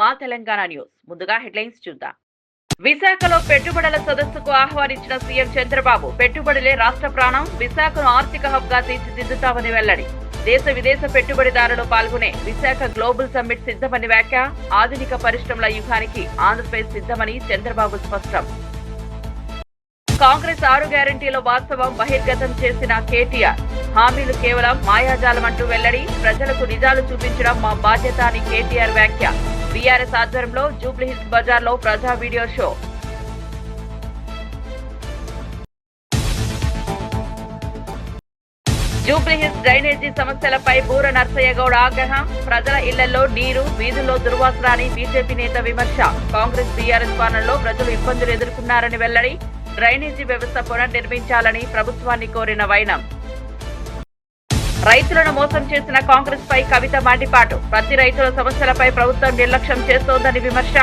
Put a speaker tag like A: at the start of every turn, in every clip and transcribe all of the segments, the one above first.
A: మా తెలంగాణ న్యూస్. ముందుగా హెడ్లైన్స్ చూద్దాం. విశాఖలో పెట్టుబడుల సదస్సుకు ఆహ్వానించిన సీఎం చంద్రబాబు పెట్టుబడులే రాష్ట్ర ప్రాణం విశాఖను ఆర్థిక హబ్గా తీర్చిదిద్దుతామని వెల్లడి. దేశ విదేశ పెట్టుబడిదారులు పాల్గొనే విశాఖ గ్లోబల్ సమ్మిట్ సిద్ధమని వ్యాఖ్య ఆధునిక పరిశ్రమల యుగానికి ఆంధ్రప్రదేశ్ సిద్ధమని చంద్రబాబు స్పష్టం. కాంగ్రెస్ ఆరు గ్యారంటీల వాస్తవం బహిర్గతం చేసిన కేటీఆర్. హామీలు కేవలం మాయాజాలం అంటూ వెల్లడి ప్రజలకు నిజాలు చూపించడం మా బాధ్యత అని కేటీఆర్ వ్యాఖ్య. బీఆర్ఎస్ ఆధ్వర్యంలో జూబ్లీహిల్స్ బజార్లో ప్రజా వీడియో షో. జూబ్లీహిల్స్ డ్రైనేజీ సమస్యలపై బూర నర్సయ్య గౌడ ఆగ్రహం. ప్రజల ఇళ్ళలో నీరు వీధుల్లో దుర్వాసన అని బీజేపీ నేత విమర్శ. కాంగ్రెస్ బీఆర్ఎస్ పాలనలో ప్రజలు ఇబ్బందులు ఎదుర్కొన్నారని వెల్లడి. డ్రైనేజీ వ్యవస్థ పునర్నిర్మించాలని ప్రభుత్వాన్ని కోరిన వైనం. రైతులను మోసం చేసిన కాంగ్రెస్ పై కవిత మాటిపాటు ప్రతి రైతుల సమస్యలపై ప్రభుత్వం నిర్లక్ష్యం చేస్తోందని విమర్శ.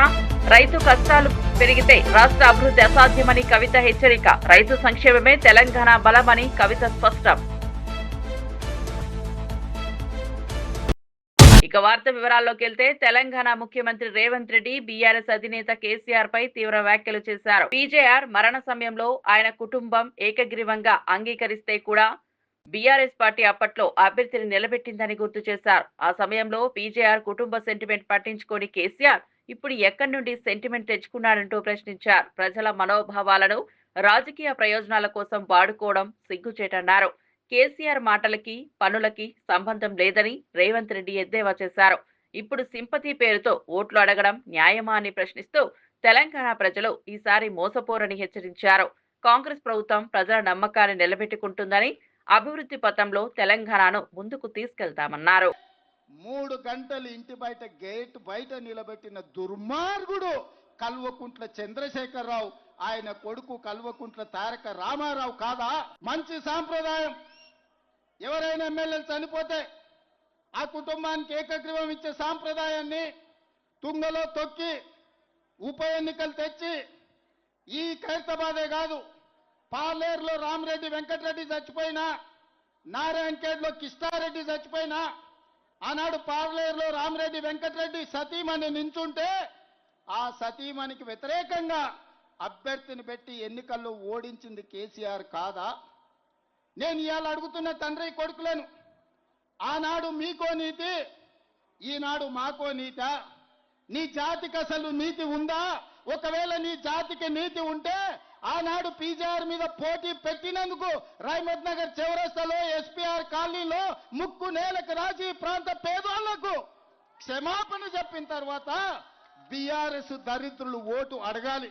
A: రైతు కష్టాలు పెరిగితే రాష్ట్ర అభివృద్ధి అసాధ్యమని కవిత హెచ్చరిక. రైతు సంక్షేమమే తెలంగాణ బలమని కవిత స్పష్టం. ఇక వార్త వివరాల్లోకి వెళ్తే తెలంగాణ ముఖ్యమంత్రి రేవంత్ రెడ్డి బీఆర్ఎస్ అధినేత కేసీఆర్ పై తీవ్ర వ్యాఖ్యలు చేశారు. పీజేఆర్ మరణ సమయంలో ఆయన కుటుంబం ఏకగ్రీవంగా అంగీకరిస్తే కూడా బీఆర్ఎస్ పార్టీ అప్పట్లో అభ్యర్థిని నిలబెట్టిందని గుర్తు చేశారు. ఆ సమయంలో పీజేఆర్ కుటుంబ సెంటిమెంట్ పట్టించుకొని కేసీఆర్ ఇప్పుడు ఎక్కడి నుండి సెంటిమెంట్ తెచ్చుకున్నాడంటూ ప్రశ్నించారు. ప్రజల మనోభావాలను రాజకీయ ప్రయోజనాల కోసం వాడుకోవడం సిగ్గుచేటన్నారు కేసీఆర్ మాటలకి పనులకి సంబంధం లేదని రేవంత్ రెడ్డి ఎద్దేవా చేశారు. ఇప్పుడు సింపతి పేరుతో ఓట్లు అడగడం న్యాయమా అని ప్రశ్నిస్తూ తెలంగాణ ప్రజలు ఈసారి మోసపోరని హెచ్చరించారు. కాంగ్రెస్ ప్రభుత్వం ప్రజల నమ్మకాన్ని నిలబెట్టుకుంటుందని అభివృద్ధి పథంలో తెలంగాణను ముందుకు తీసుకెళ్తామన్నారు.
B: మూడు గంటలు ఇంటి బయట గేట్ బయట నిలబెట్టిన దుర్మార్గుడు కల్వకుంట్ల చంద్రశేఖరరావు. ఆయన కొడుకు కల్వకుంట్ల తారక రామారావు కాదా? మంచి సాంప్రదాయం. ఎవరైనా ఎమ్మెల్యేలు చనిపోతే ఆ కుటుంబానికి ఏకగ్రీవం ఇచ్చే సాంప్రదాయాన్ని తుంగలో తొక్కి ఉప ఎన్నికలు తెచ్చి ఈ ఖైరతాబాదే కాదు. పాలేరులో రామరెడ్డి వెంకటరెడ్డి చచ్చిపోయినా నారాయణఖేడ్లో కిష్టారెడ్డి చచ్చిపోయినా ఆనాడు పార్లేరులో రామరెడ్డి వెంకటరెడ్డి సతీమణి నించుంటే ఆ సతీమణికి వ్యతిరేకంగా అభ్యర్థిని పెట్టి ఎన్నికల్లో ఓడించింది కేసీఆర్ కాదా? నేను ఇవాళ అడుగుతున్న తండ్రి కొడుకులను ఆనాడు మీకో నీతి ఈనాడు మాకో నీత? నీ జాతికి అసలు నీతి ఉందా? ఒకవేళ నీ జాతికి నీతి ఉంటే ఆనాడు పీజీఆర్ మీద పోటీ పెట్టినందుకు రైమత్ నగర్ చివరస్తలో ఎస్పీఆర్ కాలనీలో ముక్కు నేలకు రాజీ ప్రాంత పేదోళ్ళకు క్షమాపణ చెప్పిన తర్వాత బీఆర్ఎస్ దరిద్రులు ఓటు అడగాలి.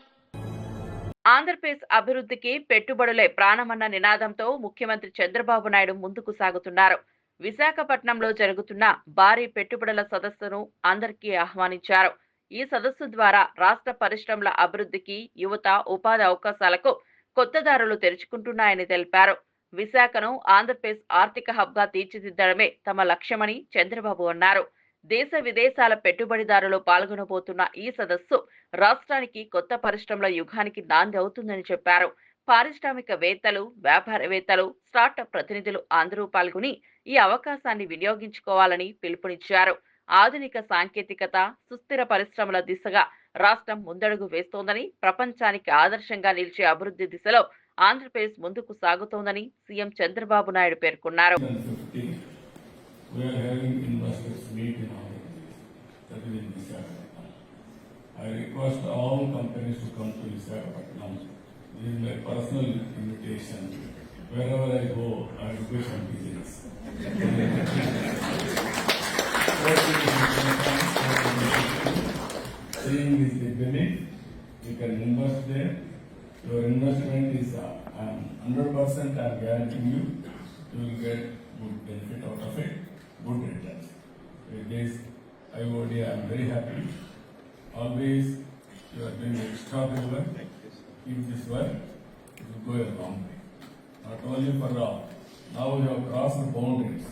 A: ఆంధ్రప్రదేశ్ అభివృద్ధికి పెట్టుబడులే ప్రాణమన్న నినాదంతో ముఖ్యమంత్రి చంద్రబాబు నాయుడు ముందుకు సాగుతున్నారు. విశాఖపట్నంలో జరుగుతున్న భారీ పెట్టుబడుల సదస్సును అందరికీ ఆహ్వానించారు. ఈ సదస్సు ద్వారా రాష్ట్ర పరిశ్రమల అభివృద్ధికి యువత ఉపాధి అవకాశాలకు కొత్త దారులు తెరుచుకుంటున్నాయని తెలిపారు. విశాఖను ఆంధ్రప్రదేశ్ ఆర్థిక హబ్గా తీర్చిదిద్దడమే తమ లక్ష్యమని చంద్రబాబు అన్నారు. దేశ విదేశాల పెట్టుబడిదారులు పాల్గొనబోతున్న ఈ సదస్సు రాష్ట్రానికి కొత్త పరిశ్రమల యుగానికి నాంది అవుతుందని చెప్పారు. పారిశ్రామికవేత్తలు వ్యాపారవేత్తలు స్టార్టప్ ప్రతినిధులు అందరూ పాల్గొని ఈ అవకాశాన్ని వినియోగించుకోవాలని పిలుపునిచ్చారు. ఆధునిక సాంకేతికత సుస్థిర పరిశ్రమల దిశగా రాష్ట్రం ముందడుగు వేస్తోందని ప్రపంచానికి ఆదర్శంగా నిలిచే అభివృద్ధి దిశలో ఆంధ్రప్రదేశ్ ముందుకు సాగుతోందని సీఎం చంద్రబాబు నాయుడు పేర్కొన్నారు.
C: Seeing this beginning, you can invest there. Your investment is hundred percent I am guaranteeing you, you will get good benefit out of it, good returns. With this IOD, I am very happy. Always you are doing extraordinary work. Keep this work, it will go a long way. Not only for all, now you have crossed the boundaries.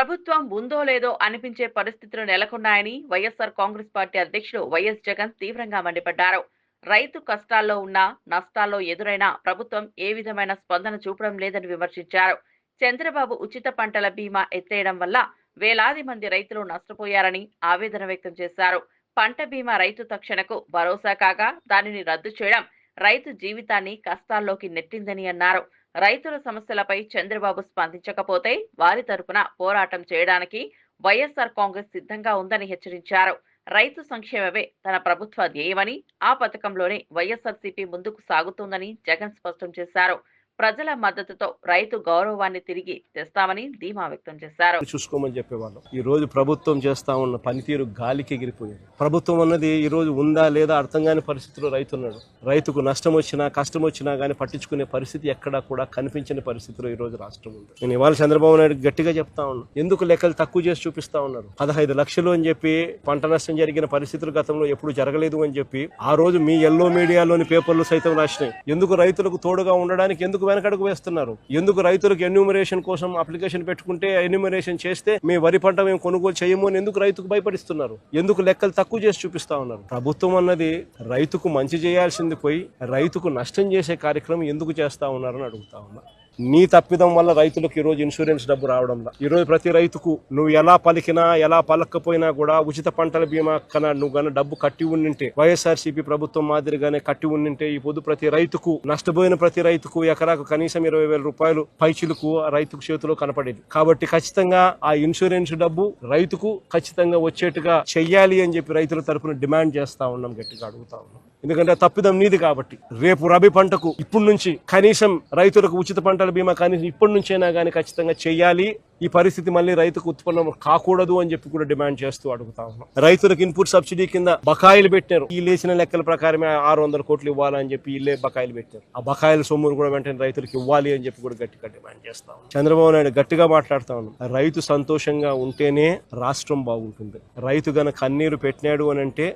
A: ప్రభుత్వం ఉందో లేదో అనిపించే పరిస్థితులు నెలకొన్నాయని YSR Congress party అధ్యక్షుడు YS Jagan తీవ్రంగా మండిపడ్డారు. రైతు కష్టాల్లో ఉన్నా నష్టాల్లో ఎదురైనా ప్రభుత్వం ఏ విధమైన స్పందన చూపడం లేదని విమర్శించారు. చంద్రబాబు ఉచిత పంటల బీమా ఎత్తేయడం వల్ల వేలాది మంది రైతులు నష్టపోయారని ఆవేదన వ్యక్తం చేశారు. పంట బీమా రైతు తక్షణకు భరోసా కాగా దానిని రద్దు చేయడం రైతు జీవితాన్ని కష్టాల్లోకి నెట్టిందని అన్నారు. రైతుల సమస్యలపై చంద్రబాబు స్పందించకపోతే వారి తరపున పోరాటం చేయడానికి వైఎస్ఆర్ కాంగ్రెస్ సిద్ధంగా ఉందని హెచ్చరించారు. రైతు సంక్షేమమే తన ప్రభుత్వ ధ్యేయమని ఆ పథకంలోనే వైఎస్ఆర్సీపీ ముందుకు సాగుతోందని జగన్ స్పష్టం చేశారు. ప్రజల మద్దతుతో రైతు గౌరవాన్ని తిరిగి తెస్తామని ధీమా వ్యక్తం చేశారు.
D: చూసుకోమని చెప్పేవాళ్ళం. ఈ రోజు ప్రభుత్వం చేస్తా ఉన్న పనితీరు గాలికి ఎగిరిపోయింది. ప్రభుత్వం అన్నది ఈ రోజు ఉందా లేదా అర్థం కాని పరిస్థితిలో రైతు ఉన్నాడు. రైతుకు నష్టం వచ్చినా కష్టం వచ్చినా కానీ పట్టించుకునే పరిస్థితి ఎక్కడా కూడా కనిపించని పరిస్థితిలో ఈ రోజు రాష్ట్రం ఉంది. నేను ఇవాళ చంద్రబాబు నాయుడు గట్టిగా చెప్తా ఉన్నాను ఎందుకు లెక్కలు తక్కువ చేసి చూపిస్తా ఉన్నారు? పదహైదు లక్షలు అని చెప్పి పంట నష్టం జరిగిన పరిస్థితులు గతంలో ఎప్పుడు జరగలేదు అని చెప్పి ఆ రోజు మీ ఎల్లో మీడియాలోని పేపర్లు సైతం రాసినాయి. ఎందుకు రైతులకు తోడుగా ఉండడానికి ఎందుకు వెనకడుగు వేస్తున్నారు. ఎందుకు రైతులకు ఎన్యూమరేషన్ కోసం అప్లికేషన్ పెట్టుకుంటే ఎన్యూమరేషన్ చేస్తే మీ వరి పంట మేము కొనుగోలు చేయము అని ఎందుకు రైతుకు భయపడిస్తున్నారు? ఎందుకు లెక్కలు తక్కువ చేసి చూపిస్తా ఉన్నారు? ప్రభుత్వం అన్నది రైతుకు మంచి చేయాల్సింది పోయి రైతుకు నష్టం చేసే కార్యక్రమం ఎందుకు చేస్తా ఉన్నారని అడుగుతా ఉన్నారు నీ తప్పిదం వల్ల రైతులకు ఈరోజు ఇన్సూరెన్స్ డబ్బు రావడంలా? ఈరోజు ప్రతి రైతుకు నువ్వు ఎలా పలికినా ఎలా పలకపోయినా కూడా ఉచిత పంటల బీమా కన్నా నువ్వు గన డబ్బు కట్టి ఉండింటే వైఎస్ఆర్సీపీ ప్రభుత్వం మాదిరిగానే కట్టి ఉండింటే ఈ పొద్దు ప్రతి రైతుకు నష్టపోయిన ప్రతి రైతుకు ఎకరాకు కనీసం ఇరవై వేల రూపాయలు పైచిలకు రైతుకు చేతిలో కనపడేది. కాబట్టి ఖచ్చితంగా ఆ ఇన్సూరెన్స్ డబ్బు రైతుకు ఖచ్చితంగా వచ్చేట్టుగా చెయ్యాలి అని చెప్పి రైతుల తరపున డిమాండ్ చేస్తా ఉన్నాం గట్టిగా అడుగుతా ఉన్నాం. ఎందుకంటే తప్పిదం నీది కాబట్టి. రేపు రబీ పంటకు ఇప్పటి నుంచి కనీసం రైతులకు ఉచిత పంటల బీమా కనీసం ఇప్పటి నుంచైనా కానీ ఖచ్చితంగా చేయాలి. ఈ పరిస్థితి మళ్ళీ రైతుకు ఉత్పన్నం కాకూడదు అని చెప్పి కూడా డిమాండ్ చేస్తూ అడుగుతా ఉన్నాం. రైతులకు ఇన్పుట్ సబ్సిడీ కింద బకాయిలు పెట్టారు. ఈ లేచిన లెక్కల ప్రకారమే ఆరు వందల కోట్లు ఇవ్వాలని చెప్పి ఇల్లే బకాయిలు పెట్టారు. ఆ బకాయిల సొమ్మును కూడా వెంటనే రైతులకు ఇవ్వాలి అని చెప్పి కూడా గట్టిగా డిమాండ్ చేస్తా ఉన్నాం. చంద్రబాబు నాయుడు గట్టిగా మాట్లాడుతా ఉన్నాం. రైతు సంతోషంగా ఉంటేనే రాష్ట్రం బాగుంటుంది. రైతు గన కన్నీరు పెట్టినాడు అని అంటే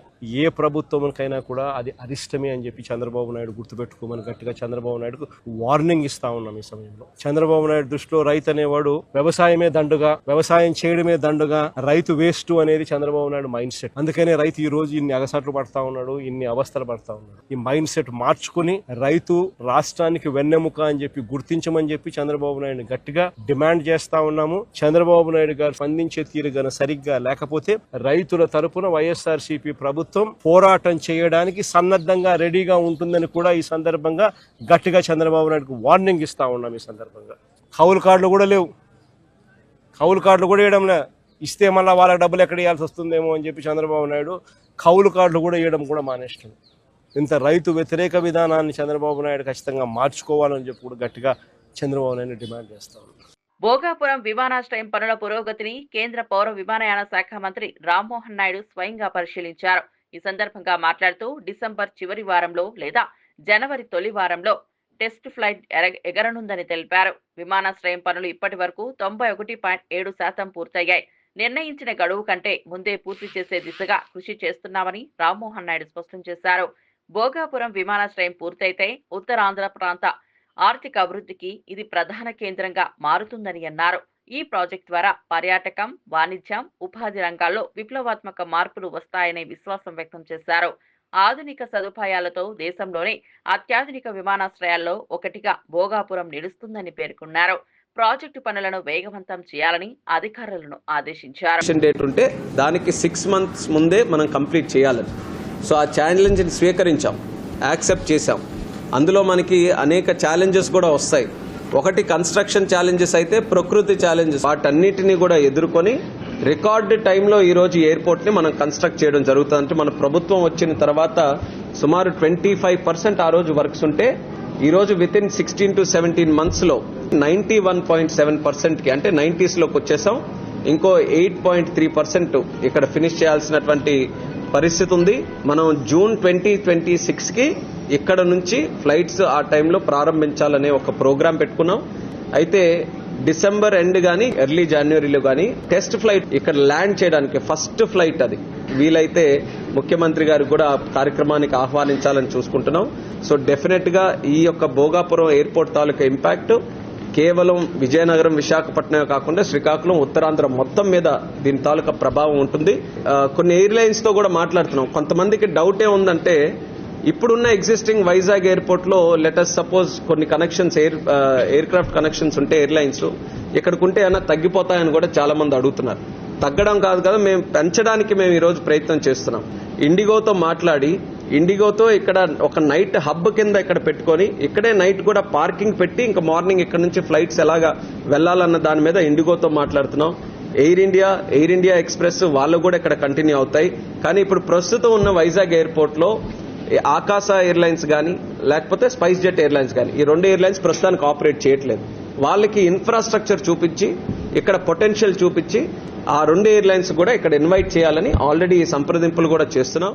D: ఏ ప్రభుత్వంకైనా కూడా అది అరిష్టమే అని చెప్పి చంద్రబాబు నాయుడు గుర్తుపెట్టుకోమని గట్టిగా చంద్రబాబు నాయుడుకు వార్నింగ్ ఇస్తా ఉన్నాం ఈ సమయంలో. చంద్రబాబు నాయుడు దృష్టిలో రైతు అనేవాడు వ్యవసాయమే దండుగా వ్యవసాయం చేయడమే దండుగా రైతు వేస్ట్ అనేది చంద్రబాబు నాయుడు మైండ్ సెట్ అందుకనే రైతు ఈ రోజు ఇన్ని అగసాట్లు పడతా ఉన్నాడు ఇన్ని అవస్థలు పడతా ఉన్నాడు. ఈ మైండ్ సెట్ మార్చుకుని రైతు రాష్ట్రానికి వెన్నెముక అని చెప్పి గుర్తించమని చెప్పి చంద్రబాబు నాయుడు గట్టిగా డిమాండ్ చేస్తా ఉన్నాము. చంద్రబాబు నాయుడు గారు స్పందించే తీరు గన సరిగ్గా లేకపోతే రైతుల తరపున వైఎస్ఆర్ ప్రభుత్వం పోరాటం చేయడానికి సన్నద్ధంగా రెడీగా ఉంటుందని కూడా ఈ సందర్భంగా గట్టిగా చంద్రబాబు నాయుడుకు వార్నింగ్ ఇస్తా ఉన్నాం ఈ సందర్భంగా. కౌలు కార్డులు కూడా లేవు. కౌలు కార్డులు కూడా ఇవ్వడంలే ఇస్తే మళ్ళీ వాళ్ళకి డబ్బులు ఎక్కడ ఇవ్వాల్సి వస్తుందేమో అని చెప్పి చంద్రబాబు నాయుడు కౌలు కార్డులు కూడా ఇవ్వడం కూడా మానేస్తుంది ఇంత రైతు వ్యతిరేక విధానాన్ని చంద్రబాబు నాయుడు ఖచ్చితంగా మార్చుకోవాలని చెప్పి కూడా గట్టిగా చంద్రబాబు నాయుడు డిమాండ్ చేస్తాడు
A: భోగాపురం విమానాశ్రయం పనుల పురోగతిని కేంద్ర పౌర విమానయాన శాఖ మంత్రి రామ్మోహన్ నాయుడు స్వయంగా పరిశీలించారు. ఈ సందర్భంగా మాట్లాడుతూ డిసెంబర్ చివరి వారంలో లేదా జనవరి తొలి వారంలో టెస్ట్ ఫ్లైట్ ఎగరనుందని తెలిపారు. విమానాశ్రయం పనులు ఇప్పటి వరకు తొంభై ఒకటి పాయింట్ ఏడు శాతం పూర్తయ్యాయి. నిర్ణయించిన గడువు కంటే ముందే పూర్తి చేసే దిశగా కృషి చేస్తున్నామని రామ్మోహన్ నాయుడు స్పష్టం చేశారు. భోగాపురం విమానాశ్రయం పూర్తయితే ఉత్తరాంధ్ర ప్రాంత ఆర్థిక అభివృద్ధికి ఇది ప్రధాన కేంద్రంగా మారుతుందని అన్నారు. ఈ ప్రాజెక్ట్ ద్వారా పర్యాటకం వాణిజ్యం ఉపాధి రంగాల్లో విప్లవాత్మక మార్పులు వస్తాయనే విశ్వాసం వ్యక్తం చేశారు. ఆధునిక సదుపాయాలతో దేశంలోనే అత్యాధునిక విమానాశ్రయాల్లో ఒకటిగా భోగాపురం నిలుస్తుందని పేర్కొన్నారు. ప్రాజెక్టు పనులను వేగవంతం చేయాలని అధికారులను ఆదేశించారు.
E: డేట్ ఉంటే దానికి సిక్స్ మంత్స్ ముందే మనం కంప్లీట్ చేయాలని. సో ఆ ఛాలెంజ్ని స్వీకరించాం యాక్సెప్ట్ చేశాం. అందులో మనకి అనేక ఛాలెంజెస్ కూడా వస్తాయి. ఒకటి కన్స్ట్రక్షన్ ఛాలెంజెస్ అయితే ప్రకృతి ఛాలెంజెస్ వాటన్నిటిని కూడా ఎదుర్కొని రికార్డు టైంలో ఈరోజు ఎయిర్పోర్ట్ని మనం కన్స్ట్రక్ట్ చేయడం జరుగుతుంది అంటే మన ప్రభుత్వం వచ్చిన తర్వాత సుమారు ట్వంటీ ఫైవ్ పర్సెంట్ ఆ రోజు వర్క్స్ ఉంటే ఈ రోజు with in sixteen to seventeen మంత్స్లో నైన్టీ వన్ పాయింట్ సెవెన్ పర్సెంట్కి అంటే నైన్టీస్లోకి వచ్చేసాం. ఇంకో ఎయిట్ పాయింట్ త్రీ పర్సెంట్ ఇక్కడ ఫినిష్ చేయాల్సినటువంటి పరిస్థితి ఉంది. మనం జూన్ ట్వంటీ ట్వంటీ సిక్స్కి ఇక్కడ నుంచి ఫ్లైట్స్ ఆ టైంలో ప్రారంభించాలనే ఒక ప్రోగ్రాం పెట్టుకున్నాం. అయితే డిసెంబర్ ఎండ్ గానీ ఎర్లీ జనవరిలో గానీ టెస్ట్ ఫ్లైట్ ఇక్కడ ల్యాండ్ చేయడానికి ఫస్ట్ ఫ్లైట్ అది. వీలైతే ముఖ్యమంత్రి గారు కూడా కార్యక్రమానికి ఆహ్వానించాలని చూసుకుంటున్నాం. సో డెఫినెట్గా ఈ యొక్క భోగాపురం ఎయిర్పోర్ట్ తాలూకా ఇంపాక్ట్ కేవలం విజయనగరం విశాఖపట్నం కాకుండా శ్రీకాకుళం ఉత్తరాంధ్ర మొత్తం మీద దీని తాలూకా ప్రభావం ఉంటుంది. కొన్ని ఎయిర్లైన్స్తో కూడా మాట్లాడుతున్నాం. కొంతమందికి డౌట్ ఏ ఉందంటే ఇప్పుడున్న ఎగ్జిస్టింగ్ వైజాగ్ ఎయిర్పోర్ట్లో లెటస్ సపోజ్ కొన్ని connections air aircraft connections ఉంటే ఎయిర్లైన్స్ ఇక్కడికి ఏమైనా తగ్గిపోతాయని కూడా చాలా మంది అడుగుతున్నారు. తగ్గడం కాదు కదా మేము పెంచడానికి మేము ఈరోజు ప్రయత్నం చేస్తున్నాం. ఇండిగోతో మాట్లాడి ఇండిగోతో ఇక్కడ ఒక నైట్ హబ్ కింద ఇక్కడ పెట్టుకొని ఇక్కడే నైట్ కూడా పార్కింగ్ పెట్టి ఇంకా మార్నింగ్ ఇక్కడ నుంచి ఫ్లైట్స్ ఎలాగా వెళ్ళాలన్న దాని మీద ఇండిగోతో మాట్లాడుతున్నాం. Air India Air India Express వాళ్ళు కూడా ఇక్కడ కంటిన్యూ అవుతాయి. కానీ ఇప్పుడు ప్రస్తుతం ఉన్న వైజాగ్ ఎయిర్పోర్ట్లో ఆకాశ ఎయిర్లైన్స్ కానీ లేకపోతే స్పైస్ జెట్ ఎయిర్లైన్స్ కానీ ఈ రెండు ఎయిర్లైన్స్ ప్రస్తుతానికి ఆపరేట్ చేయట్లేదు. వాళ్ళకి ఇన్ఫ్రాస్ట్రక్చర్ చూపించి ఇక్కడ పొటెన్షియల్ చూపించి ఆ రెండు ఎయిర్లైన్స్ కూడా ఇక్కడ ఇన్వైట్ చేయాలని ఆల్రెడీ సంప్రదింపులు కూడా చేస్తున్నాం.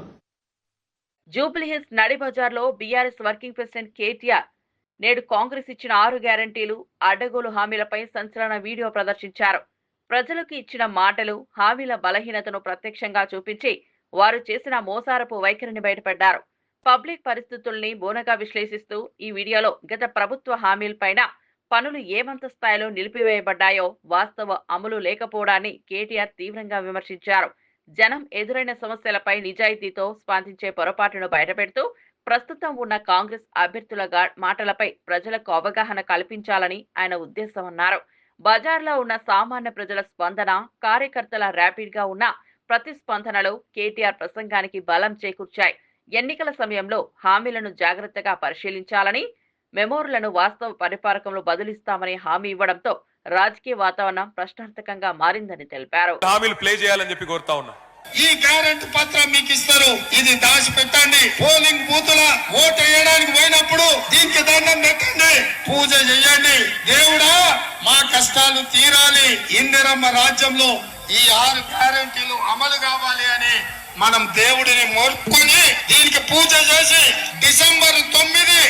A: జూబ్లీహిల్స్ నడి బజార్లో బీఆర్ఎస్ వర్కింగ్ ప్రెసిడెంట్ కేటీఆర్ నేడు కాంగ్రెస్ ఇచ్చిన ఆరు గ్యారంటీలు అడ్డగోలు హామీలపై సంచలన వీడియో ప్రదర్శించారు. ప్రజలకు ఇచ్చిన మాటలు హామీల బలహీనతను ప్రత్యక్షంగా చూపించి వారు చేసిన మోసారపు వైఖరిని బయటపడ్డారు. పబ్లిక్ పరిస్థితుల్ని బోనగా విశ్లేషిస్తూ ఈ వీడియోలో గత ప్రభుత్వ హామీలపైన పనులు ఏమంత స్థాయిలో నిలిపివేయబడ్డాయో వాస్తవ అమలు లేకపోవడాన్ని కేటీఆర్ తీవ్రంగా విమర్శించారు. జనం ఎదురైన సమస్యలపై నిజాయితీతో స్పందించే పొరపాటును బయటపెడుతూ ప్రస్తుతం ఉన్న కాంగ్రెస్ అభ్యర్థుల మాటలపై ప్రజలకు అవగాహన కల్పించాలని ఆయన ఉద్దేశమన్నారు బజార్లో ఉన్న సామాన్య ప్రజల స్పందన కార్యకర్తల ర్యాపిడ్గా ఉన్న ప్రతిస్పందనలు కేటీఆర్ ప్రసంగానికి బలం చేకూర్చాయి. ఎన్నికల సమయంలో హామీలను జాగ్రత్తగా పరిశీలించాలని మెమోర్లను వాస్తవ పరిపాలకంలో బదులిస్తామని హామీ ఇవ్వడంతో రాజకీయ వాతావరణం ప్రశ్నార్థకంగా మారిందని తెలిపారు.
F: హామీలు ప్లే చేయాలని చెప్పి కోరుతా ఉన్నా.
G: ఈ గ్యారెంటీ పత్రం మీకు ఇస్తారు. ఇది దాచి పెట్టండి పోలింగ్ బూతుల ఓటు వేయడానికి పోయినప్పుడు దీనికి దండం పెట్టండి. పూజ చెయ్యండి దేవుడా మా కష్టాలు తీరాలి. ఇందిరమ్మ రాజ్యంలో ఈ ఆరు గ్యారెంటీలు అమలు కావాలి అని మనం దేవుడిని మోర్కొని దీనికి పూజ చేసి డిసెంబర్ తొమ్మిది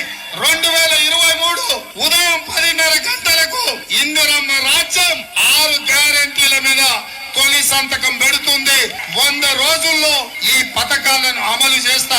G: రెండు వేల ఇరవై మూడు ఉదయం పదిన్నర గంటలకు ఇందిరమ్మ రాజ్యం ఆరు గ్యారెంటీల మీద తొలి సంతకం పెడుతుంది. వంద రోజుల్లో ఈ పథకాలను అమలు చేస్తారు.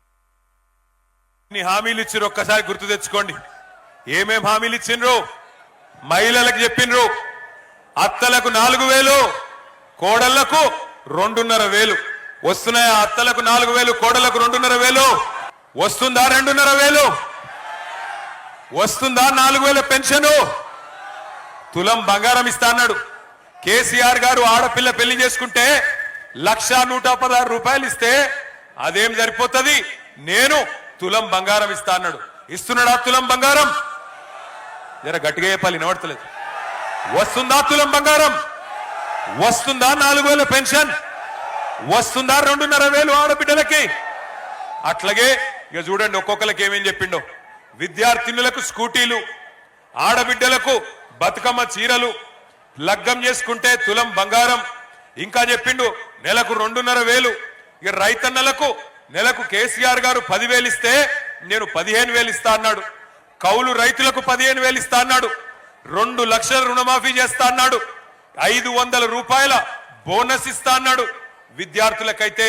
F: హామీలు ఇచ్చిర్రు ఒక్కసారి గుర్తు తెచ్చుకోండి. ఏమేం హామీలు ఇచ్చిండ్రు మహిళలకు చెప్పిండ్రు అత్తలకు నాలుగు వేలు కోడళ్ళకు రెండున్నర వేలు. వస్తున్నాయా అత్తలకు నాలుగు వేలు కోడళ్ళకు రెండున్నర వేలు? వస్తుందా రెండున్నర వేలు? వస్తుందా నాలుగు వేల పెన్షన్? తులం బంగారం ఇస్తా అన్నాడు. కేసీఆర్ గారు ఆడపిల్ల పెళ్ళి చేసుకుంటే లక్ష నూట పదహారు రూపాయలు ఇస్తే అదేం సరిపోతుంది? నేను తులం బంగారం ఇస్తా అన్నాడు. ఇస్తున్నాడా తులం బంగారం? జర గట్టిగా చెప్పాలి వినబడతలేదు. వస్తుందా తులం బంగారం? వస్తుందా నాలుగు వేల పెన్షన్? వస్తుందా రెండున్నర వేలు ఆడబిడ్డలకి? అట్లాగే ఇక చూడండి ఒక్కొక్కరికి ఏమేం చెప్పిండో. విద్యార్థినులకు స్కూటీలు ఆడబిడ్డలకు బతుకమ్మ చీరలు లగ్గం చేసుకుంటే తులం బంగారం. ఇంకా చెప్పిండు నెలకు రెండున్నర వేలు. ఇక రైతన్నలకు నెలకు కేసీఆర్ గారు పదివేలు ఇస్తే నేను పదిహేను వేలు ఇస్తా అన్నాడు. కౌలు రైతులకు పదిహేను వేలు ఇస్తా అన్నాడు. రెండు లక్షల రుణమాఫీ చేస్తా అన్నాడు. ఐదు వందల రూపాయల బోనస్ ఇస్తా అన్నాడు. విద్యార్థులకైతే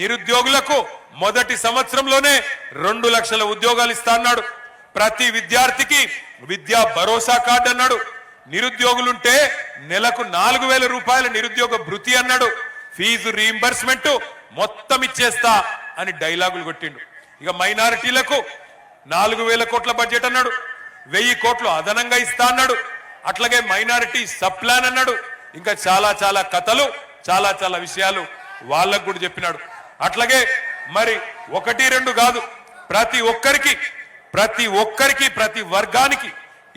F: నిరుద్యోగులకు మొదటి సంవత్సరంలోనే రెండు లక్షల ఉద్యోగాలు ఇస్తా అన్నాడు. ప్రతి విద్యార్థికి విద్యా భరోసా కార్డు అన్నాడు. నిరుద్యోగులుంటే నెలకు నాలుగు వేల రూపాయల నిరుద్యోగ భృతి అన్నాడు. ఫీజు రీంబర్స్మెంట్ మొత్తం ఇచ్చేస్తా అని డైలాగులు కొట్టిండు. ఇక మైనారిటీలకు నాలుగు వేల కోట్ల బడ్జెట్ అన్నాడు. వెయ్యి కోట్లు అదనంగా ఇస్తా అన్నాడు. అట్లాగే మైనారిటీ సప్లాన్ అన్నాడు. ఇంకా చాలా చాలా కథలు చాలా చాలా విషయాలు వాళ్ళకు కూడా చెప్పినాడు. అట్లాగే మరి ఒకటి రెండు కాదు. ప్రతి ఒక్కరికి ప్రతి ఒక్కరికి ప్రతి వర్గానికి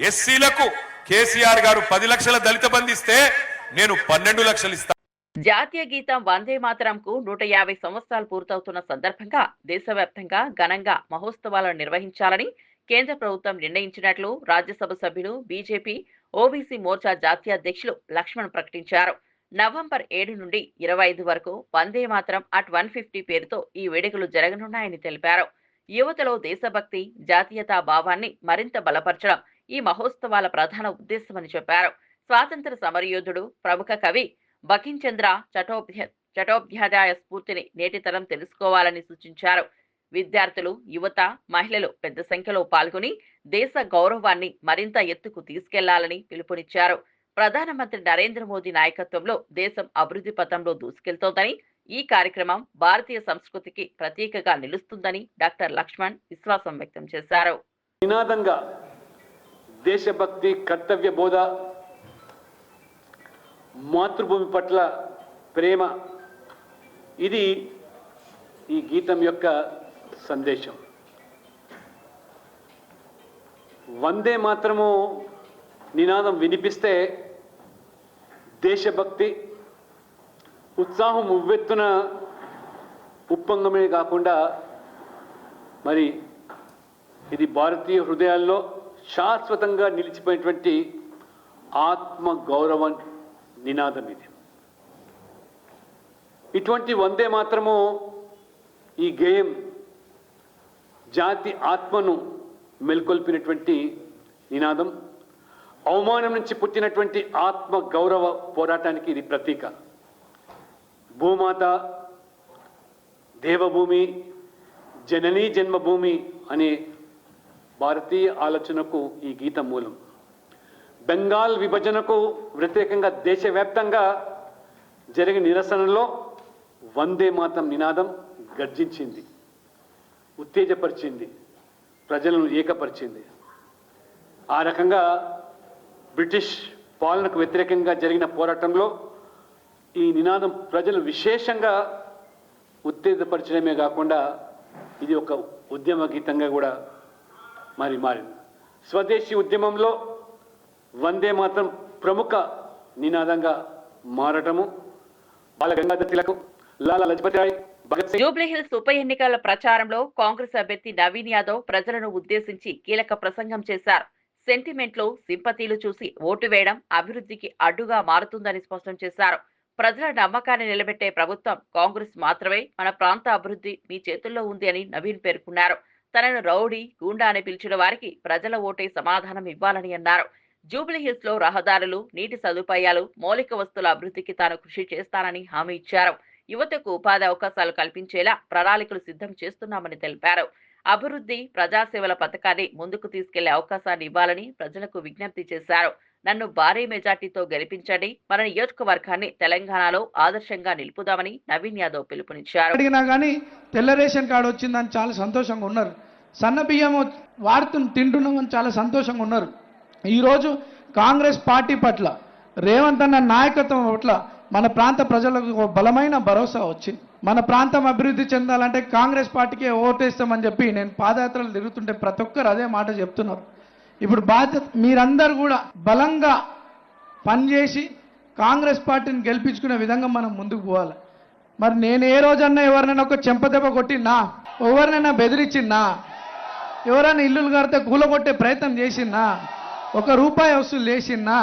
F: ఎస్సీలకు కేసీఆర్ గారు పది లక్షల దళిత బంధిస్తే నేను పన్నెండు లక్షలు ఇస్తా
A: జాతీయ గీతం వందే మాతరంకు నూట యాభై సంవత్సరాలు పూర్తవుతున్న సందర్భంగా దేశవ్యాప్తంగా ఘనంగా మహోత్సవాలను నిర్వహించాలని కేంద్ర ప్రభుత్వం నిర్ణయించినట్లు రాజ్యసభ సభ్యులు బీజేపీ ఓబీసీ మోర్చా జాతీయ అధ్యక్షులు లక్ష్మణ్ ప్రకటించారు. నవంబర్ ఏడు నుండి ఇరవై ఐదు వరకు Vande Mataram at one fifty పేరుతో ఈ వేడుకలు జరగనున్నాయని తెలిపారు. యువతలో దేశభక్తి జాతీయతా భావాన్ని మరింత బలపరచడం ఈ మహోత్సవాల ప్రధాన ఉద్దేశమని చెప్పారు. స్వాతంత్ర సమరయోధుడు ప్రముఖ కవి బకించంద్ర చటోభ్య చటోపాధ్యాయ స్ఫూర్తిని నేటి తరం తెలుసుకోవాలని సూచించారు. విద్యార్థులు యువత మహిళలు పెద్ద సంఖ్యలో పాల్గొని దేశ గౌరవాన్ని మరింత ఎత్తుకు తీసుకెళ్ళాలని పిలుపునిచ్చారు. ప్రధానమంత్రి నరేంద్ర మోదీ నాయకత్వంలో దేశం అభివృద్ధి పథంలో దూసుకెళ్తోందని ఈ కార్యక్రమం భారతీయ సంస్కృతికి ప్రతీకగా నిలుస్తుందని డాక్టర్ లక్ష్మణ్ విశ్వాసం వ్యక్తం చేశారు.
H: నినాదంగా దేశభక్తి కర్తవ్య బోధ మాతృభూమి పట్ల ప్రేమ. ఇది ఈ గీతం యొక్క సందేశం. వందే మాత్రము నినాదం వినిపిస్తే దేశభక్తి ఉత్సాహం ఉవ్వెత్తున ఉప్పొంగమే కాకుండా మరి ఇది భారతీయ హృదయాల్లో శాశ్వతంగా నిలిచిపోయినటువంటి ఆత్మ గౌరవం నినాదం ఇది ఇటువంటి వందే మాత్రము ఈ గేయం జాతి ఆత్మను మెల్కొల్పినటువంటి నినాదం. అవమానం నుంచి పుట్టినటువంటి ఆత్మ గౌరవ పోరాటానికి ఇది ప్రతీక. భూమాత దేవభూమి జననీ జన్మభూమి అనే భారతీయ ఆలోచనకు ఈ గీత మూలం. బెంగాల్ విభజనకు వ్యతిరేకంగా దేశవ్యాప్తంగా జరిగిన నిరసనలో వందే మాతం నినాదం గర్జించింది ఉత్తేజపరిచింది ప్రజలను ఏకపరిచింది. ఆ రకంగా బ్రిటిష్ పాలనకు వ్యతిరేకంగా జరిగిన పోరాటంలో ఈ నినాదం ప్రజలు విశేషంగా ఉత్తేజపరచడమే కాకుండా ఇది ఒక ఉద్యమ గీతంగా కూడా మరి మారింది. స్వదేశీ ఉద్యమంలో వందే మాత్రం ప్రముఖ నినాదంగా మారటము. బాలగంగాధర్ తిలక్ లాలా లజపతి రాయ్
A: జూబ్లీహిల్స్ ఉప ఎన్నికల ప్రచారంలో కాంగ్రెస్ అభ్యర్థి నవీన్ యాదవ్ ప్రజలను ఉద్దేశించి కీలక ప్రసంగం చేశారు. సెంటిమెంట్లు సింపతీలు చూసి ఓటు వేయడం అభివృద్ధికి అడ్డుగా మారుతుందని స్పష్టం చేశారు. ప్రజల నమ్మకాన్ని నిలబెట్టే ప్రభుత్వం కాంగ్రెస్ మాత్రమే మన ప్రాంత అభివృద్ధి మీ చేతుల్లో ఉంది అని నవీన్ పేర్కొన్నారు. తనను రౌడీ గూండా అని పిలిచిన వారికి ప్రజల ఓటే సమాధానం ఇవ్వాలని అన్నారు. జూబ్లీహిల్స్లో రహదారులు నీటి సదుపాయాలు మౌలిక వస్తువుల అభివృద్ధికి తాను కృషి చేస్తానని హామీ ఇచ్చారు. యువతకు ఉపాధి అవకాశాలు కల్పించేలా ప్రణాళికలు సిద్ధం చేస్తున్నామని తెలిపారు. అభివృద్ధి ప్రజాసేవల పథకాన్ని ముందుకు తీసుకెళ్ళే అవకాశాన్ని ఇవ్వాలని ప్రజలకు విజ్ఞప్తి చేశారు. నన్ను భారీ మెజార్టీతో గెలిపించండి మన నియోజకవర్గాన్ని తెలంగాణలో ఆదర్శంగా నిలుపుదామని నవీన్ యాదవ్ పిలుపునిచ్చారు.
I: అడిగినా కానీ తెల్ల రేషన్ కార్డు వచ్చిందని చాలా సంతోషంగా ఉన్నారు. సన్న బియ్యం వాడుతు తింటున్నామని చాలా సంతోషంగా ఉన్నారు. ఈరోజు కాంగ్రెస్ పార్టీ పట్ల రేవంత్ అన్న నాయకత్వం పట్ల మన ప్రాంత ప్రజలకు బలమైన భరోసా వచ్చింది. మన ప్రాంతం అభివృద్ధి చెందాలంటే కాంగ్రెస్ పార్టీకే ఓటేస్తామని చెప్పి నేను పాదయాత్రలు తిరుగుతుంటే ప్రతి ఒక్కరు అదే మాట చెప్తున్నారు. ఇప్పుడు బాధ్యత మీరందరూ కూడా బలంగా పనిచేసి కాంగ్రెస్ పార్టీని గెలిపించుకునే విధంగా మనం ముందుకు పోవాలి. మరి నేను ఏ రోజన్నా ఎవరినైనా ఒక చెంపదెబ్బ కొట్టినా ఎవరినైనా బెదిరించిన్నా ఎవరైనా ఇల్లులు కడితే కూలగొట్టే ప్రయత్నం చేసినా ఒక రూపాయి వసూలు చేసినా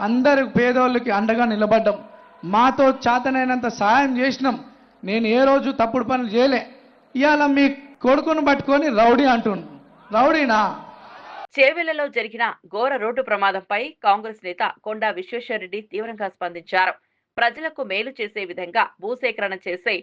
I: అందరు పేదోళ్ళకి అండగా నిలబడ్డం. మాతో చేతనైనంత సాయం చేసినాం. నేను ఏ రోజు తప్పుడు పనులు చేయలే. ఇవాళ మీ కొడుకును పట్టుకొని రౌడీ అంటున్నాను రౌడీనా?
A: చేవెళ్ళలో జరిగిన ఘోర రోడ్డు ప్రమాదంపై కాంగ్రెస్ నేత కొండా విశ్వేశ్వరరెడ్డి తీవ్రంగా స్పందించారు. ప్రజలకు మేలు చేసే విధంగా భూసేకరణ చేసే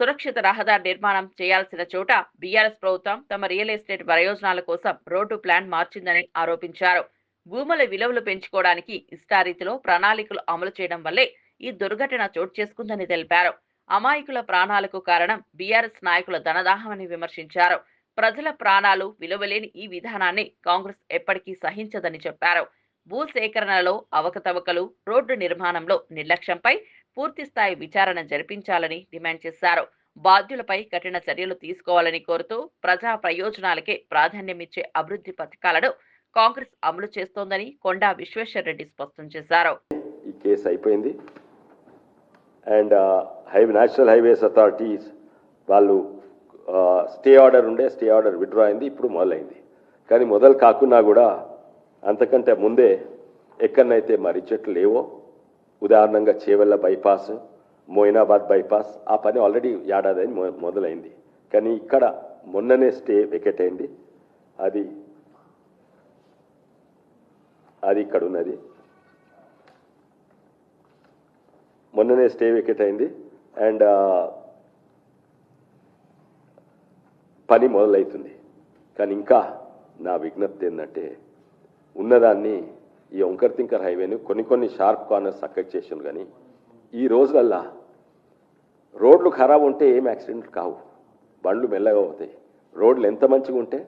A: సురక్షిత రహదారి నిర్మాణం చేయాల్సిన చోట బీఆర్ఎస్ ప్రభుత్వం తమ రియల్ ఎస్టేట్ ప్రయోజనాల కోసం రోడ్డు ప్లాన్ మార్చిందని ఆరోపించారు. భూముల విలువలు పెంచుకోవడానికి ఇష్టారీతిలో ప్రణాళికలు అమలు చేయడం వల్లే ఈ దుర్ఘటన చోటు చేసుకుందని తెలిపారు. అమాయకుల ప్రాణాలకు కారణం బీఆర్ఎస్ నాయకుల ధనదాహమని విమర్శించారు. ప్రజల ప్రాణాలు విలువలేని ఈ విధానాన్ని కాంగ్రెస్ ఎప్పటికీ సహించదని చెప్పారు. భూ సేకరణలో అవకతవకలు రోడ్డు నిర్మాణంలో నిర్లక్ష్యంపై పూర్తిస్థాయి విచారణ జరిపించాలని డిమాండ్ చేశారు. బాధ్యులపై కఠిన చర్యలు తీసుకోవాలని కోరుతూ ప్రజా ప్రయోజనాలకే ప్రాధాన్యమిచ్చే అభివృద్ధి పథకాలను కాంగ్రెస్ అమలు చేస్తోందని కొండా విశ్వేశ్వరరెడ్డి స్పష్టం చేశారు.
J: ఈ కేసు అయిపోయింది. And highway national highways authorities వాళ్ళు స్టే ఆర్డర్ ఉండే స్టే ఆర్డర్ విత్డ్రా అయింది ఇప్పుడు మొదలైంది. కానీ మొదలు కాకున్నా కూడా అంతకంటే ముందే ఎక్కడనైతే మరి చెట్లు లేవో ఉదాహరణంగా చేవెళ్ళ బైపాస్ మోయినాబాద్ బైపాస్ ఆ పని ఆల్రెడీ ఏడాది మొదలైంది. కానీ ఇక్కడ మొన్ననే స్టే వెకెట్ అయింది. అది అది ఇక్కడ ఉన్నది. మొన్ననే స్టే వెకెట్ అయింది. అండ్ పని మొదలవుతుంది కానీ ఇంకా నా విజ్ఞప్తి ఏంటంటే ఉన్నదాన్ని ఈ ఒంకర్తింకర్ హైవేని కొన్ని కొన్ని షార్ప్ కార్నర్స్ చక్కగా చేసాను కానీ ఈ రోజులల్లా రోడ్లు ఖరాబ్ ఉంటే ఏం యాక్సిడెంట్లు కావు. బండ్లు మెల్లగా అవుతాయి రోడ్లు ఎంత మంచిగా ఉంటే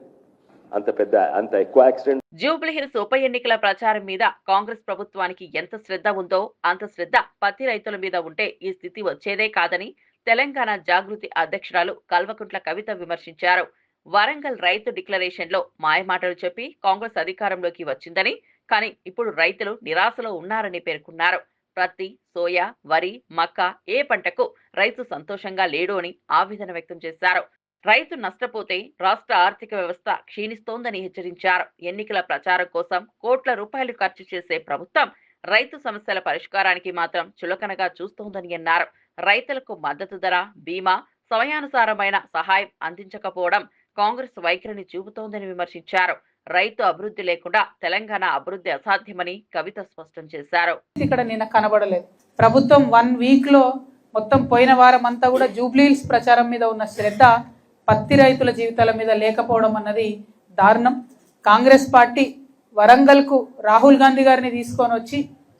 J: అంత పెద్ద అంత ఎక్కువ యాక్సిడెంట్.
A: జూబ్లీహిల్స్ ఉప ఎన్నికల ప్రచారం మీద కాంగ్రెస్ ప్రభుత్వానికి ఎంత శ్రద్ధ ఉందో అంత శ్రద్ధ పత్తి రైతుల మీద ఉంటే ఈ స్థితి వచ్చేదే కాదని తెలంగాణ జాగృతి అధ్యక్షురాలు కల్వకుంట్ల కవిత విమర్శించారు. వరంగల్ రైతు డిక్లరేషన్లో మాయమాటలు చెప్పి కాంగ్రెస్ అధికారంలోకి వచ్చిందని కానీ ఇప్పుడు రైతులు నిరాశలో ఉన్నారని పేర్కొన్నారు. ప్రత్తి సోయా వరి మక్క ఏ పంటకు రైతు సంతోషంగా లేడు అని ఆవేదన వ్యక్తం చేశారు. రైతు నష్టపోతే రాష్ట్ర ఆర్థిక వ్యవస్థ క్షీణిస్తోందని హెచ్చరించారు. ఎన్నికల ప్రచారం కోసం కోట్ల రూపాయలు ఖర్చు చేసే ప్రభుత్వం రైతు సమస్యల పరిష్కారానికి మాత్రం చులకనగా చూస్తోందని అన్నారు. రైతులకు మద్దతు ధర బీమా సమయానుసారమైన సహాయం అందించకపోవడం కాంగ్రెస్ వైఖరిని చూపుతోందని విమర్శించారు. రైతు అభివృద్ధి లేకుండా తెలంగాణ అభివృద్ధి అసాధ్యమని కవిత స్పష్టం చేశారు.
B: ఇక్కడ నిన్న కనబడలేదు. ప్రభుత్వం వన్ వీక్లో మొత్తం పోయిన వారం అంతా కూడా జూబ్లీల్స్ ప్రచారం మీద ఉన్న శ్రద్ధ పత్తి రైతుల జీవితాల మీద లేకపోవడం అన్నది దారుణం. కాంగ్రెస్ పార్టీ వరంగల్కు రాహుల్ గాంధీ గారిని తీసుకొని వచ్చి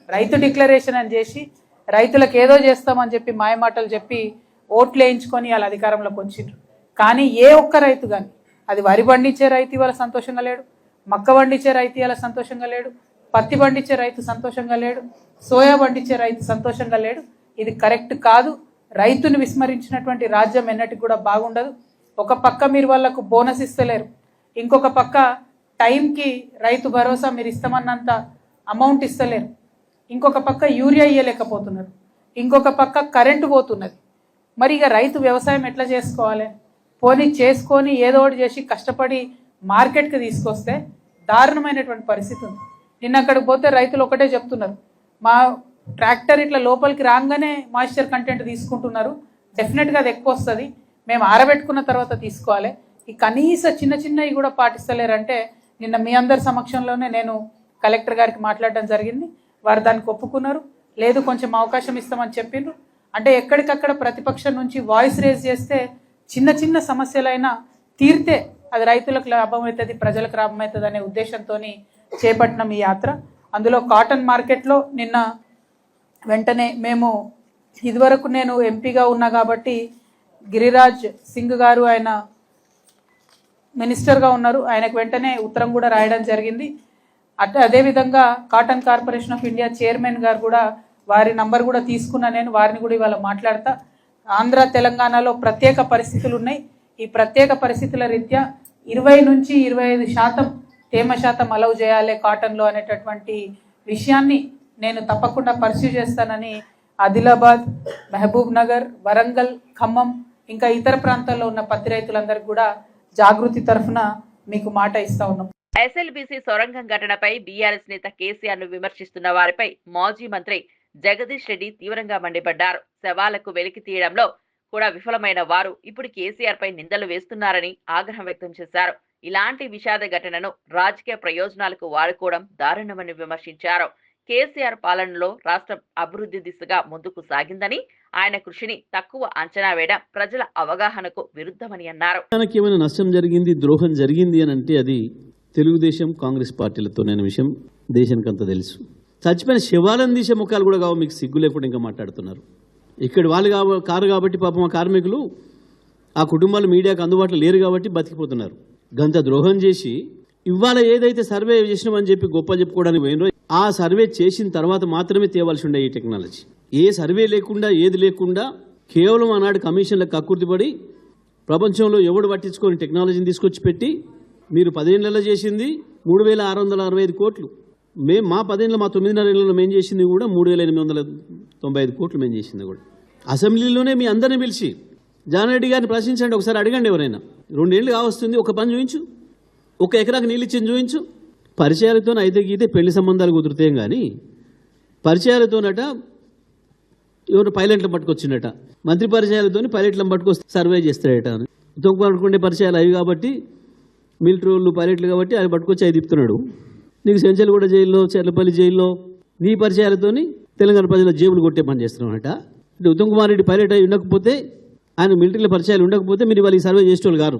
B: రైతు డిక్లరేషన్ అని చేసి రైతులకు ఏదో చేస్తామని చెప్పి మాయమాటలు చెప్పి ఓట్లు వేయించుకొని వాళ్ళ అధికారంలోకి వచ్చిండ్రు. కానీ ఏ ఒక్క రైతు కానీ అది వరి పండించే రైతు ఇవాళ సంతోషంగా లేడు. మక్క పండించే రైతు ఇలా సంతోషంగా లేడు పత్తి పండించే రైతు సంతోషంగా లేడు సోయా పండించే రైతు సంతోషంగా లేడు. ఇది కరెక్ట్ కాదు. రైతును విస్మరించినటువంటి రాజ్యం ఎన్నటికి కూడా బాగుండదు. ఒక పక్క మీరు వాళ్ళకు బోనస్ ఇస్తలేరు. ఇంకొక పక్క టైంకి రైతు భరోసా మీరు ఇస్తామన్నంత అమౌంట్ ఇస్తలేరు. ఇంకొక పక్క యూరియా ఇయ్యలేకపోతున్నారు. ఇంకొక పక్క కరెంటు పోతున్నది. మరి ఇక రైతు వ్యవసాయం ఎట్లా చేసుకోవాలి? పోనీ చేసుకొని ఏదో ఒకటి చేసి కష్టపడి మార్కెట్కి తీసుకొస్తే దారుణమైనటువంటి పరిస్థితి ఉంది. నిన్న అక్కడికి పోతే రైతులు ఒకటే చెప్తున్నారు. మా ట్రాక్టర్ ఇట్లా లోపలికి రాగానే మాయిశ్చర్ కంటెంట్ తీసుకుంటున్నారు. డెఫినెట్గా అది ఎక్కువ వస్తుంది. మేము ఆరబెట్టుకున్న తర్వాత తీసుకోవాలి. ఈ కనీస చిన్న చిన్నవి కూడా పాటిస్తలేరంటే నిన్న మీ అందరి సమక్షంలోనే నేను కలెక్టర్ గారికి మాట్లాడడం జరిగింది. వారు దానికి ఒప్పుకున్నారు. లేదు కొంచెం అవకాశం ఇస్తామని చెప్పిండ్రు అంటే ఎక్కడికక్కడ ప్రతిపక్షం నుంచి వాయిస్ రేజ్ చేస్తే చిన్న చిన్న సమస్యలైనా తీర్తే అది రైతులకు లాభం అవుతుంది ప్రజలకు లాభం అవుతుంది అనే ఉద్దేశంతో చేపట్టిన ఈ యాత్ర. అందులో కాటన్ మార్కెట్లో నిన్న వెంటనే మేము ఇదివరకు నేను ఎంపీగా ఉన్నా కాబట్టి గిరిరాజ్ సింగ్ గారు ఆయన మినిస్టర్గా ఉన్నారు. ఆయనకు వెంటనే ఉత్తరం కూడా రాయడం జరిగింది. అట్ అదేవిధంగా cotton corporation of India chairman గారు కూడా వారి నంబర్ కూడా తీసుకున్నా నేను వారిని కూడా ఇవాళ మాట్లాడతా. ఆంధ్ర తెలంగాణలో ప్రత్యేక పరిస్థితులు ఉన్నాయి ఈ ప్రత్యేక పరిస్థితుల రీత్యా ఇరవై నుంచి ఇరవై ఐదు శాతం తేమ శాతం అలవ్ చేయాలి కాటన్లో అనేటటువంటి విషయాన్ని నేను తప్పకుండా పర్సూ చేస్తానని ఆదిలాబాద్ మహబూబ్ నగర్ వరంగల్ ఖమ్మం ఇంకా ఇతర ప్రాంతాల్లో ఉన్న పత్తి రైతులందరికీ కూడా జాగృతి తరఫున మీకు మాట ఇస్తా ఉన్నాం.
A: ఎస్ఎల్బీసీ సొరంగం ఘటనపై బీఆర్ఎస్ నేత కేసీఆర్ను విమర్శిస్తున్న వారిపై మాజీ మంత్రి జగదీష్ రెడ్డి తీవ్రంగా మండిపడ్డారు. శవాలకు వెలికి తీయడంలో కూడా విఫలమైన వారు ఇప్పుడు కేసీఆర్ పై నిందలు వేస్తున్నారని ఆగ్రహం వ్యక్తం చేశారు. ఇలాంటి విషాద ఘటనను రాజకీయ ప్రయోజనాలకు వాడుకోవడం దారుణమని విమర్శించారు. కేసీఆర్ పాలనలో రాష్ట్రం అభివృద్ధి దిశగా ముందుకు సాగిందని ఆయన కృషిని తక్కువ అంచనా వేయడం ప్రజల అవగాహనకు విరుద్ధమని అన్నారు.
K: ఏమైనా నష్టం జరిగింది ద్రోహం జరిగింది అని అంటే అది తెలుగుదేశం కాంగ్రెస్ పార్టీలతో నేను విషయం. దేశానికి తెలుసు. చచ్చిపోయిన శవాలను తీసే ముఖాలు కూడా కావు మీకు సిగ్గు లేకుండా ఇంకా మాట్లాడుతున్నారు. ఇక్కడ వాళ్ళు కావ కారు కాబట్టి పాపం ఆ కార్మికులు ఆ కుటుంబాలు మీడియాకు అందుబాటులో లేరు కాబట్టి బతికిపోతున్నారు. గంత ద్రోహం చేసి ఇవాళ ఏదైతే సర్వే చేసినామని చెప్పి గొప్ప చెప్పుకోవడానికి పోయినరో ఆ సర్వే చేసిన తర్వాత మాత్రమే తేవాల్సి ఉండే ఈ టెక్నాలజీ. ఏ సర్వే లేకుండా ఏది లేకుండా కేవలం ఆనాడు కమిషన్లకు కక్కుర్తిపడి ప్రపంచంలో ఎవడు పట్టించుకొని టెక్నాలజీని తీసుకొచ్చి పెట్టి మీరు నెలలు చేసింది మూడు వేల ఆరు వందల అరవై ఐదు కోట్లు. మేము మా పదిహేనులో మా తొమ్మిదిన్నర ఏళ్ళలో మేము చేసింది కూడా మూడు వేల ఎనిమిది వందల తొంభై ఐదు కోట్లు మేము చేసింది కూడా. అసెంబ్లీలోనే మీ అందరిని పిలిచి జానారెడ్డి గారిని ప్రశ్నించండి ఒకసారి అడగండి ఎవరైనా. రెండేళ్ళు కావస్తుంది ఒక పని చూపించు ఒక ఎకరాకు నీళ్ళు ఇచ్చింది చూపించు పరిచయాలతో అయితే గీతే పెళ్ళి సంబంధాలు కుదురుతాం కానీ పరిచయాలతోనట ఎవరు పైలట్లను పట్టుకొచ్చిండట. మంత్రి పరిచయాలతోని పైలట్లను పట్టుకొస్తే సర్వే చేస్తాడట అని. ఉత్తమ్ కుమార్ పరిచయాలు అవి కాబట్టి మిలిటరీ వాళ్ళు పైలట్లు కాబట్టి అవి పట్టుకొచ్చి అవి తిప్పుతున్నాడు. నీకు సెంచల్గూడ జైల్లో చెర్లపల్లి జైల్లో నీ పరిచయాలతోని తెలంగాణ ప్రజల జేబులు కొట్టే పని చేస్తున్నాడట అంటే ఉత్తమ్ కుమార్ రెడ్డి పైలట్ అయి ఉండకపోతే ఆయన మిలిటరీల పరిచయాలు ఉండకపోతే మీరు వాళ్ళకి సర్వే చేసేవాళ్ళు గారు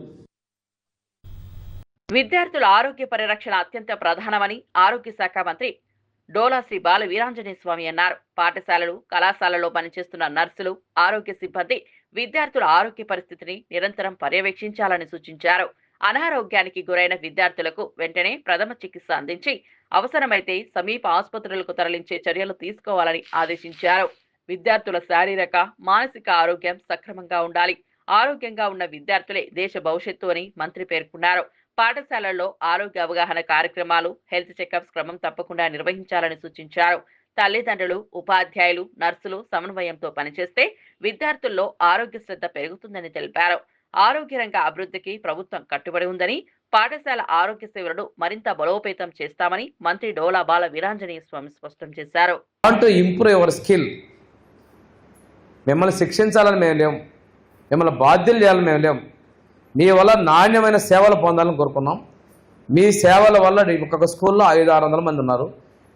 A: విద్యార్థుల ఆరోగ్య పరిరక్షణ అత్యంత ప్రధానమని ఆరోగ్య శాఖ మంత్రి డోలా శ్రీ బాల వీరాంజనేయ స్వామి అన్నారు. పాఠశాలలు కళాశాలలో పనిచేస్తున్న నర్సులు ఆరోగ్య సిబ్బంది విద్యార్థుల ఆరోగ్య పరిస్థితిని నిరంతరం పర్యవేక్షించాలని సూచించారు. అనారోగ్యానికి గురైన విద్యార్థులకు వెంటనే ప్రథమ చికిత్స అందించి అవసరమైతే సమీప ఆసుపత్రులకు తరలించే చర్యలు తీసుకోవాలని ఆదేశించారు. విద్యార్థుల శారీరక మానసిక ఆరోగ్యం సక్రమంగా ఉండాలి. ఆరోగ్యంగా ఉన్న విద్యార్థులే దేశ భవిష్యత్తు అని మంత్రి పేర్కొన్నారు. పాఠశాలల్లో ఆరోగ్య అవగాహన కార్యక్రమాలు హెల్త్ చెకప్స్ క్రమం తప్పకుండా నిర్వహించాలని సూచించారు. తల్లిదండ్రులు ఉపాధ్యాయులు నర్సులు సమన్వయంతో పనిచేస్తే విద్యార్థుల్లో ఆరోగ్య శ్రద్ధ పెరుగుతుందని తెలిపారు. ఆరోగ్య రంగ అభివృద్ధికి ప్రభుత్వం కట్టుబడి ఉందని పాఠశాల ఆరోగ్య సేవలను మరింత బలోపేతం చేస్తామని మంత్రి డోలా బాల వీరాంజనేయ స్వామి స్పష్టం చేశారు.
E: టు ఇంప్రూవ్ యువర్ స్కిల్ మిమ్మల్ని శిక్షించాలని మేము లేము మిమ్మల్ని బాధ్యులు చేయాలని మేము లేము మీ వల్ల నాణ్యమైన సేవలు పొందాలని కోరుకున్నాం. మీ సేవల వల్ల ఒక్కొక్క స్కూల్లో ఐదు ఆరు వందల మంది ఉన్నారు.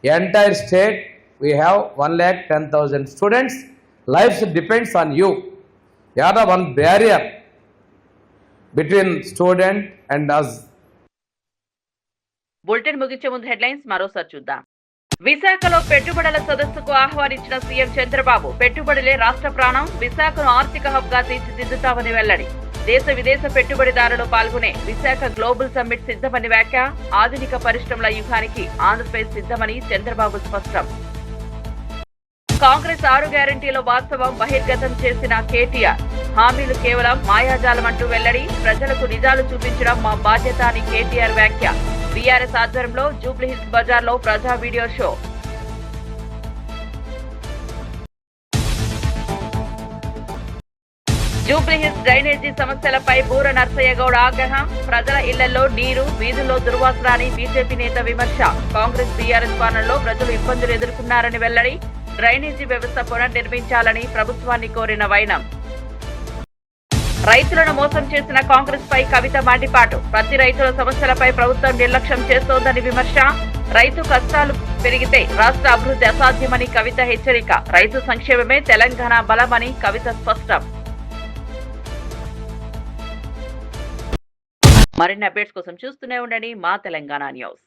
E: Entire state we have one lakh ten thousand students life depends on you you're one barrier between student and us
A: bulletin ముగించే ముందు హెడ్లైన్స్ మరోసారి చూద్దాం. విశాఖలో పెట్టుబడుల సదస్సుకు ఆహ్వానించిన సీఎం చంద్రబాబు పెట్టుబడులే రాష్ట్ర ప్రాణం విశాఖను ఆర్థిక హబ్గా తీర్చిదిద్దుతామని వెల్లడి. దేశ విదేశ పెట్టుబడిదారులు పాల్గొనే విశాఖ గ్లోబల్ సమ్మిట్ సిద్ధమని వ్యాఖ్య ఆధునిక పరిశ్రమల యుగానికి ఆంధ్రప్రదేశ్ సిద్ధమని చంద్రబాబు స్పష్టం. కాంగ్రెస్ ఆరు గ్యారంటీల వాస్తవం బహిర్గతం చేసిన కేటీఆర్. హామీలు కేవలం మాయాజాలం అంటూ వెల్లడి ప్రజలకు నిజాలు చూపించడం మా బాధ్యత అని కేటీఆర్ వ్యాఖ్య. బీఆర్ఎస్ ఆధ్వర్యంలో జూబ్లీహిల్స్ బజార్లో ప్రజా వీడియో షో. జూబ్లీహిల్స్ డ్రైనేజీ సమస్యలపై బూర నర్సయ్య గౌడ్ ఆగ్రహం. ప్రజల ఇళ్ళలో నీరు వీధుల్లో దుర్వాసన అని బీజేపీ నేత విమర్శ. కాంగ్రెస్ బీఆర్ఎస్ పాలనలో ప్రజలు ఇబ్బందులు ఎదుర్కొన్నారని వెల్లడి. డ్రైనేజీ వ్యవస్థ పునర్నిర్మించాలని ప్రభుత్వాన్ని కోరిన వైనం. రైతులను మోసం చేసిన కాంగ్రెస్ పై కవిత మాటిపాటు ప్రతి రైతుల సమస్యలపై ప్రభుత్వం నిర్లక్ష్యం చేస్తోందని విమర్శ. రైతు కష్టాలు పెరిగితే రాష్ట్ర అభివృద్ధి అసాధ్యమని కవిత హెచ్చరిక. రైతు సంక్షేమమే తెలంగాణ బలమని కవిత స్పష్టం. మరిన్ని అప్డేట్స్ కోసం చూస్తూనే ఉండండి మా తెలంగాణ న్యూస్.